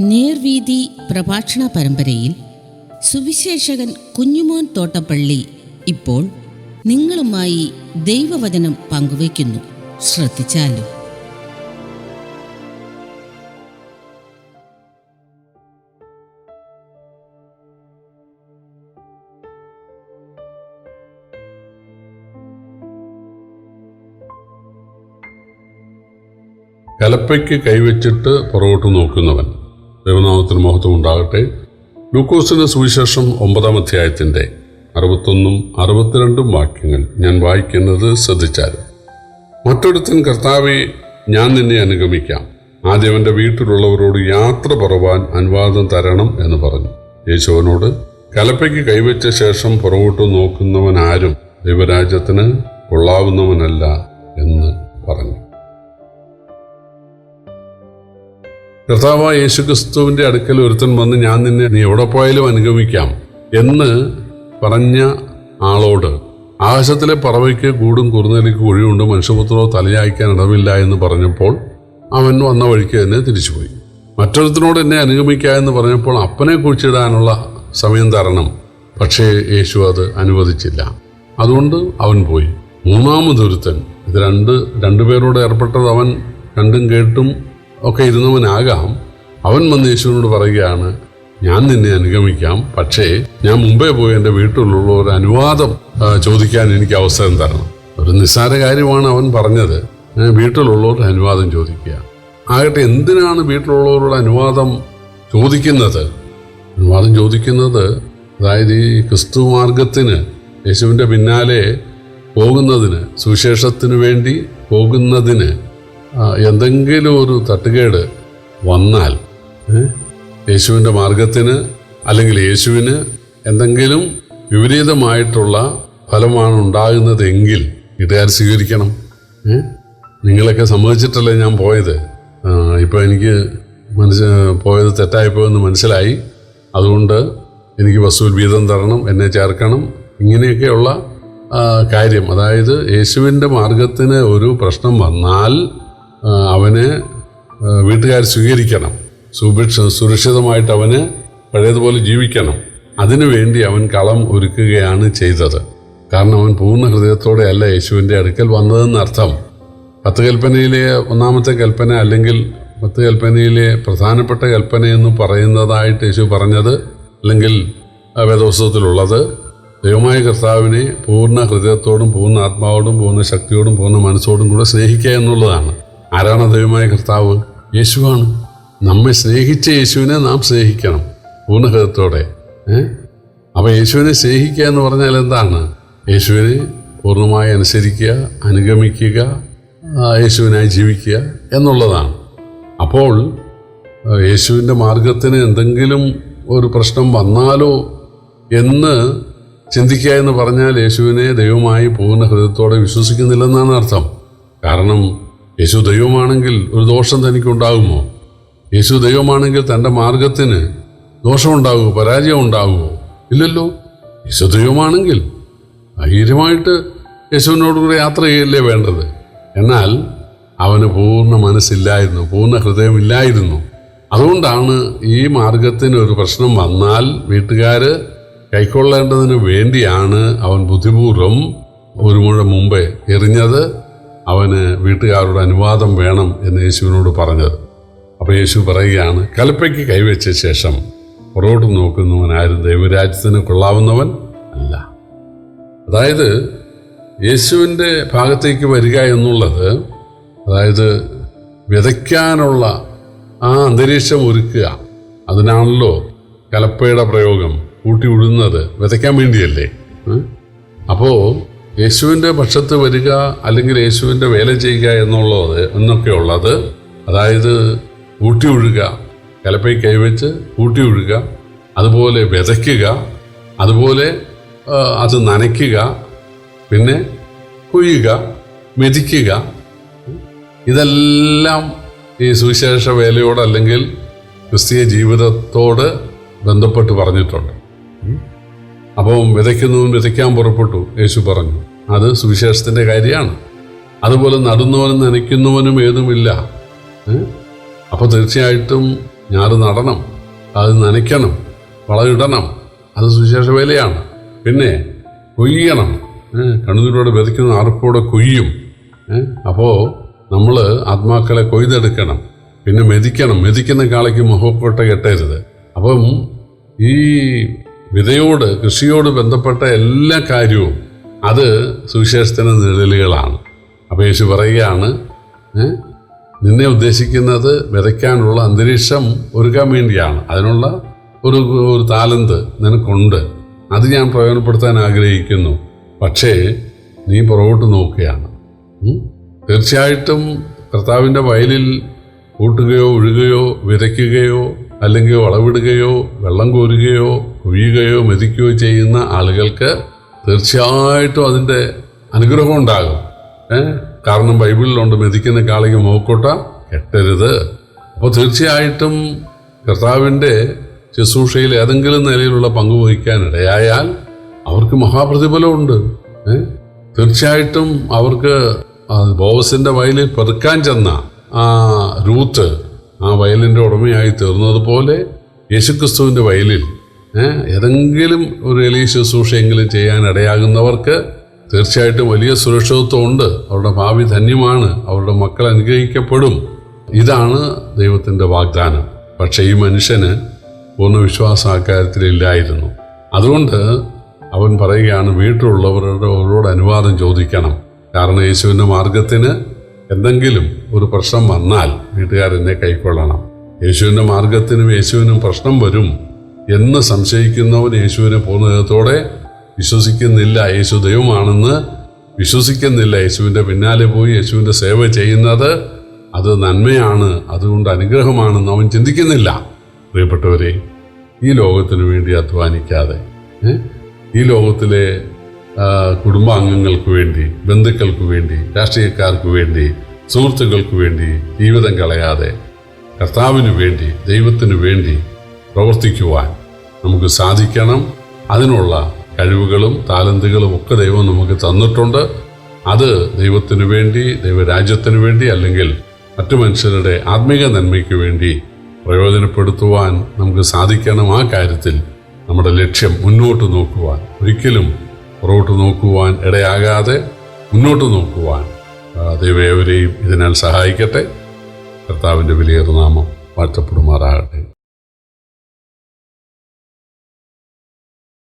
നേർവീതി പ്രഭാഷണ പരമ്പരയിൽ സുവിശേഷകൻ കുഞ്ഞുമോൻ തോട്ടപ്പള്ളി ഇപ്പോൾ നിങ്ങളുമായി ദൈവവചനം പങ്കുവയ്ക്കുന്നു. ശ്രദ്ധിച്ചാലും? കലപ്പയ്ക്ക് കൈവച്ചിട്ട് പുറകോട്ട് നോക്കുന്നവൻ. ദൈവനാമത്തിന് മഹത്വം ഉണ്ടാകട്ടെ ലൂക്കോസിന്റെ സുവിശേഷം ഒമ്പതാം അധ്യായത്തിന്റെ അറുപത്തൊന്നും അറുപത്തിരണ്ടും വാക്യങ്ങൾ ഞാൻ വായിക്കുന്നത് ശ്രദ്ധിച്ചാലും. മറ്റൊരുത്തൻ കർത്താവെ ഞാൻ നിന്നെ അനുഗമിക്കാം. ആദ്യം വീട്ടിലുള്ളവരോട് യാത്ര പറവാൻ അനുവാദം തരണം എന്ന് പറഞ്ഞു. യേശുവിനോട് കലപ്പയ്ക്ക് കൈവച്ച ശേഷം പുറകോട്ട് നോക്കുന്നവൻ ആരും ദൈവരാജ്യത്തിന് കൊള്ളാവുന്നവനല്ല എന്ന് പറഞ്ഞു. കർത്താവ് യേശുക്രിസ്തുവിന്റെ അടുക്കൽ ഒരുത്തൻ വന്ന് ഞാൻ നിന്നെ നീ എവിടെ പോയാലും അനുഗമിക്കാം എന്ന് പറഞ്ഞ ആളോട് ആകാശത്തിലെ പറവയ്ക്ക് കൂടും കുറുനിലയ്ക്ക് കുഴിയുണ്ട് മനുഷ്യപുത്രോ തലയായിക്കാൻ ഇടമില്ല എന്ന് പറഞ്ഞപ്പോൾ അവൻ വന്ന വഴിക്ക് തന്നെ തിരിച്ചുപോയി. മറ്റൊരുത്തിനോട് എന്നെ അനുഗമിക്കുക എന്ന് പറഞ്ഞപ്പോൾ അപ്പനെ കുഴിച്ചിടാനുള്ള സമയം തരണം പക്ഷേ യേശു അത് അനുവദിച്ചില്ല. അതുകൊണ്ട് അവൻ പോയി. മൂന്നാമതൊരുത്തൻ ഇത് രണ്ട് രണ്ടുപേരോട് ഏർപ്പെട്ടത് അവൻ കണ്ടും കേട്ടും ഒക്കെ ഇരുന്നവനാകാം. അവൻ വന്ന് യേശുവിനോട് പറയുകയാണ് ഞാൻ നിന്നെ അനുഗമിക്കാം. പക്ഷേ ഞാൻ മുമ്പേ പോയി എന്റെ വീട്ടിലുള്ള ഒരു അനുവാദം ചോദിക്കാൻ എനിക്ക് അവസരം തരണം. ഒരു നിസ്സാര കാര്യമാണ് അവൻ പറഞ്ഞത്. ഞാൻ വീട്ടിലുള്ളവരുടെ അനുവാദം ചോദിക്കുക. ആകട്ടെ എന്തിനാണ് വീട്ടിലുള്ളവരുടെ അനുവാദം ചോദിക്കുന്നത്? അനുവാദം ചോദിക്കുന്നത് അതായത് ഈ ക്രിസ്തു മാർഗത്തിന് യേശുവിന്റെ പിന്നാലെ പോകുന്നതിന് സുവിശേഷത്തിന് വേണ്ടി പോകുന്നതിന് എന്തെങ്കിലും ഒരു തട്ടുകേട് വന്നാൽ യേശുവിന്റെ മാർഗത്തിന് അല്ലെങ്കിൽ യേശുവിന് എന്തെങ്കിലും വിപരീതമായിട്ടുള്ള ഫലമാണ് ഉണ്ടാകുന്നതെങ്കിൽ വീട്ടുകാർ സ്വീകരിക്കണം? നിങ്ങളൊക്കെ സമ്മതിച്ചിട്ടല്ലേ ഞാൻ പോയത്? ഇപ്പോൾ എനിക്ക് മനസ്സ് പോയത് തെറ്റായിപ്പോയെന്ന് മനസ്സിലായി. അതുകൊണ്ട് എനിക്ക് വസൂൽ വീതം തരണം എന്നെ ചേർക്കണം. ഇങ്ങനെയൊക്കെയുള്ള കാര്യം. അതായത് യേശുവിന്റെ മാർഗത്തിന് ഒരു പ്രശ്നം വന്നാൽ അവനെ വീട്ടുകാർ സ്വീകരിക്കണം. സുഭിക്ഷ സുരക്ഷിതമായിട്ട് അവന് പഴയതുപോലെ ജീവിക്കണം. അതിനുവേണ്ടി അവൻ കളം ഒരുക്കുകയാണ് ചെയ്തത്. കാരണം അവൻ പൂർണ ഹൃദയത്തോടെ അല്ല യേശുവിന്റെ അടുക്കൽ വന്നതെന്നർത്ഥം പത്ത് കൽപ്പനയിലെ ഒന്നാമത്തെ കൽപ്പന അല്ലെങ്കിൽ പത്ത് കൽപ്പനയിലെ പ്രധാനപ്പെട്ട കൽപ്പന എന്ന് പറയുന്നതായിട്ട് യേശു പറഞ്ഞത് അല്ലെങ്കിൽ വേദോത്സവത്തിലുള്ളത് ദൈവമായ കർത്താവിനെ പൂർണ ഹൃദയത്തോടും പൂർണ ആത്മാവോടും പൂർണ ശക്തിയോടും പൂർണ മനസ്സോടും കൂടെ സ്നേഹിക്കുക എന്നുള്ളതാണ്. ആരാണ് ദൈവമായ കർത്താവ്? യേശുവാണ്. നമ്മെ സ്നേഹിച്ച യേശുവിനെ നാം സ്നേഹിക്കണം. പൂർണ ഹൃദയത്തോടെ ഏഹ് അപ്പോൾ യേശുവിനെ സ്നേഹിക്കുക എന്ന് പറഞ്ഞാൽ എന്താണ്? യേശുവിനെ പൂർണമായി അനുസരിക്കുക അനുഗമിക്കുക യേശുവിനായി ജീവിക്കുക എന്നുള്ളതാണ്. അപ്പോൾ യേശുവിന്റെ മാർഗത്തിന് എന്തെങ്കിലും ഒരു പ്രശ്നം വന്നാലോ എന്ന് ചിന്തിക്കുക എന്ന് പറഞ്ഞാൽ യേശുവിനെ ദൈവമായി പൂർണ ഹൃദയത്തോടെ വിശ്വസിക്കുന്നില്ലെന്നാണ് അർത്ഥം. കാരണം യേശു ദൈവമാണെങ്കിൽ ഒരു ദോഷം തനിക്ക് ഉണ്ടാകുമോ യേശു ദൈവമാണെങ്കിൽ തന്റെ മാർഗത്തിന് ദോഷമുണ്ടാകുമോ? പരാജയം ഉണ്ടാകുമോ ഇല്ലല്ലോ. യേശു ദൈവമാണെങ്കിൽ ധൈര്യമായിട്ട് യേശുവിനോടുകൂടെ യാത്ര ചെയ്യല്ലേ വേണ്ടത്? എന്നാൽ അവന് പൂർണ മനസ്സില്ലായിരുന്നു പൂർണ ഹൃദയമില്ലായിരുന്നു. അതുകൊണ്ടാണ് ഈ മാർഗത്തിന് ഒരു പ്രശ്നം വന്നാൽ വീട്ടുകാർ കൈക്കൊള്ളേണ്ടതിന് വേണ്ടിയാണ് അവൻ ബുദ്ധിപൂർവം ഒരു മുഴ മുമ്പേ എറിഞ്ഞത്. അവന് വീട്ടുകാരുടെ അനുവാദം വേണം എന്ന് യേശുവിനോട് പറഞ്ഞത്. അപ്പോൾ യേശു പറയുകയാണ് കലപ്പയ്ക്ക് കൈവച്ച ശേഷം പുറകോട്ട് നോക്കുന്നവൻ ആരും ദൈവരാജ്യത്തിന് കൊള്ളാവുന്നവൻ അല്ല. അതായത് യേശുവിന്റെ ഭാഗത്തേക്ക് വരിക എന്നുള്ളത് അതായത് വിതയ്ക്കാനുള്ള ആ അന്തരീക്ഷം ഒരുക്കുക അതിനാണല്ലോ കലപ്പയുടെ പ്രയോഗം. കൂട്ടി ഉഴുന്നത് വിതയ്ക്കാൻ വേണ്ടിയല്ലേ? അപ്പോൾ യേശുവിന്റെ പക്ഷത്ത് വരിക അല്ലെങ്കിൽ യേശുവിന്റെ വേല ചെയ്യുക എന്നുള്ളത് എന്നൊക്കെ ഉള്ളത് അതായത് കൂട്ടി ഒഴുക കലപ്പൈ കൈവച്ച് കൂട്ടി ഒഴുക അതുപോലെ വിതയ്ക്കുക അതുപോലെ അത് നനയ്ക്കുക പിന്നെ കൊയ്യുക മെതിക്കുക ഇതെല്ലാം ഈ സുവിശേഷ വേലയോട് അല്ലെങ്കിൽ ക്രിസ്തീയ ജീവിതത്തോട് ബന്ധപ്പെട്ട് പറഞ്ഞിട്ടുണ്ട്. അപ്പം വിതയ്ക്കുന്നവൻ വിതയ്ക്കാൻ പുറപ്പെട്ടു യേശു പറഞ്ഞു. അത് സുവിശേഷത്തിന്റെ കാര്യമാണ്. അതുപോലെ നടുന്നവനും നനയ്ക്കുന്നവനും ഏതുമില്ല. അപ്പോൾ തീർച്ചയായിട്ടും ഞാറ് നടണം അത് നനയ്ക്കണം വളമിടണം അത് സുവിശേഷ വേലയാണ്. പിന്നെ കൊയ്യണം. കണ്ണുനീരോടെ വിതയ്ക്കുന്ന ആർപ്പോടെ കൊയ്യും. അപ്പോൾ നമ്മൾ ആത്മാക്കളെ കൊയ്തെടുക്കണം. പിന്നെ മെതിക്കണം. മെതിക്കുന്ന കാളയ്ക്ക് മുഖക്കോട്ട കെട്ടരുത്. അപ്പം ഈ വിതയോട് കൃഷിയോട് ബന്ധപ്പെട്ട എല്ലാ കാര്യവും അത് സുവിശേഷത്തിന് നിഴലുകളാണ്. അപ്പോൾ യേശു പറയുകയാണ് നിന്നെ ഉദ്ദേശിക്കുന്നത് വിതയ്ക്കാനുള്ള അന്തരീക്ഷം ഒരുക്കാൻ വേണ്ടിയാണ്. അതിനുള്ള ഒരു ഒരു താലന്ത് നിനക്കുണ്ട്. അത് ഞാൻ പ്രയോജനപ്പെടുത്താൻ ആഗ്രഹിക്കുന്നു. പക്ഷേ നീ പുറകോട്ട് നോക്കുകയാണ്? തീർച്ചയായിട്ടും കർത്താവിന്റെ വയലിൽ കൂട്ടുകയോ ഒഴുകുകയോ വിതയ്ക്കുകയോ അല്ലെങ്കിൽ വളവിടുകയോ വെള്ളം കോരുകയോ കൊയ്യുകയോ മെതിക്കുകയോ ചെയ്യുന്ന ആളുകൾക്ക് തീർച്ചയായിട്ടും അതിന്റെ അനുഗ്രഹം ഉണ്ടാകും. കാരണം ബൈബിളിലുണ്ട് മെതിക്കുന്ന കാളിക മോക്കോട്ട കെട്ടരുത്. അപ്പോൾ തീർച്ചയായിട്ടും കർത്താവിന്റെ ശുശ്രൂഷയിൽ ഏതെങ്കിലും നിലയിലുള്ള പങ്ക് വഹിക്കാനിടയായാൽ അവർക്ക് മഹാപ്രതിഫലമുണ്ട്. തീർച്ചയായിട്ടും അവർക്ക് ബോവസിന്റെ വയലിൽ പെറുക്കാൻ ചെന്ന ആ റൂത്ത് ആ വയലിന്റെ ഉടമയായി തീർന്നതുപോലെ യേശുക്രിസ്തുവിന്റെ വയലിൽ ഏതെങ്കിലും ഒരു എലി ശുശ്രൂഷയെങ്കിലും ചെയ്യാൻ ഇടയാകുന്നവർക്ക് തീർച്ചയായിട്ടും വലിയ സുരക്ഷിതത്വമുണ്ട് അവരുടെ ഭാവി ധന്യമാണ്. അവരുടെ മക്കൾ അനുഗ്രഹിക്കപ്പെടും. ഇതാണ് ദൈവത്തിന്റെ വാഗ്ദാനം. പക്ഷേ ഈ മനുഷ്യന് പൂർണ വിശ്വാസം അക്കാര്യത്തിലില്ലായിരുന്നു അതുകൊണ്ട് അവൻ പറയുകയാണ് വീട്ടിലുള്ളവരുടെ അവരോട് അനുവാദം ചോദിക്കണം. കാരണം യേശുവിന്റെ മാർഗത്തിന് എന്തെങ്കിലും ഒരു പ്രശ്നം വന്നാൽ വീട്ടുകാരെന്നെ കൈക്കൊള്ളണം. യേശുവിന്റെ മാർഗത്തിനും യേശുവിനും പ്രശ്നം വരും. എന്ന് സംശയിക്കുന്നവൻ യേശുവിനെ പൂർണതയോടെ വിശ്വസിക്കുന്നില്ല. യേശു ദൈവമാണെന്ന് വിശ്വസിക്കുന്നില്ല. യേശുവിന്റെ പിന്നാലെ പോയി യേശുവിന്റെ സേവ ചെയ്യുന്നത് അത് നന്മയാണ് അതുകൊണ്ട് അനുഗ്രഹമാണെന്ന് അവൻ ചിന്തിക്കുന്നില്ല. പ്രിയപ്പെട്ടവരെ ഈ ലോകത്തിനു വേണ്ടി അധ്വാനിക്കാതെ ഈ ലോകത്തിലെ കുടുംബാംഗങ്ങൾക്ക് വേണ്ടി ബന്ധുക്കൾക്ക് വേണ്ടി രാഷ്ട്രീയക്കാർക്ക് വേണ്ടി സുഹൃത്തുക്കൾക്ക് വേണ്ടി ജീവിതം കളയാതെ കർത്താവിന് വേണ്ടി ദൈവത്തിന് വേണ്ടി പ്രവർത്തിക്കുവാൻ നമുക്ക് സാധിക്കണം. അതിനുള്ള കഴിവുകളും താലന്തുകളും ഒക്കെ ദൈവം നമുക്ക് തന്നിട്ടുണ്ട്. അത് ദൈവത്തിനു വേണ്ടി ദൈവരാജ്യത്തിനു വേണ്ടി അല്ലെങ്കിൽ മറ്റു മനുഷ്യരുടെ ആത്മീക നന്മയ്ക്ക് വേണ്ടി പ്രയോജനപ്പെടുത്തുവാൻ നമുക്ക് സാധിക്കണം. ആ കാര്യത്തിൽ നമ്മുടെ ലക്ഷ്യം മുന്നോട്ട് നോക്കുവാൻ ഒരിക്കലും പുറകോട്ട് നോക്കുവാൻ ഇടയാകാതെ മുന്നോട്ട് നോക്കുവാൻ ദൈവം ഇതിനാൽ സഹായിക്കട്ടെ. കർത്താവിന്റെ വിലയേറുനാമം നാമം വാഴ്ത്തപ്പെടുമാറാകട്ടെ.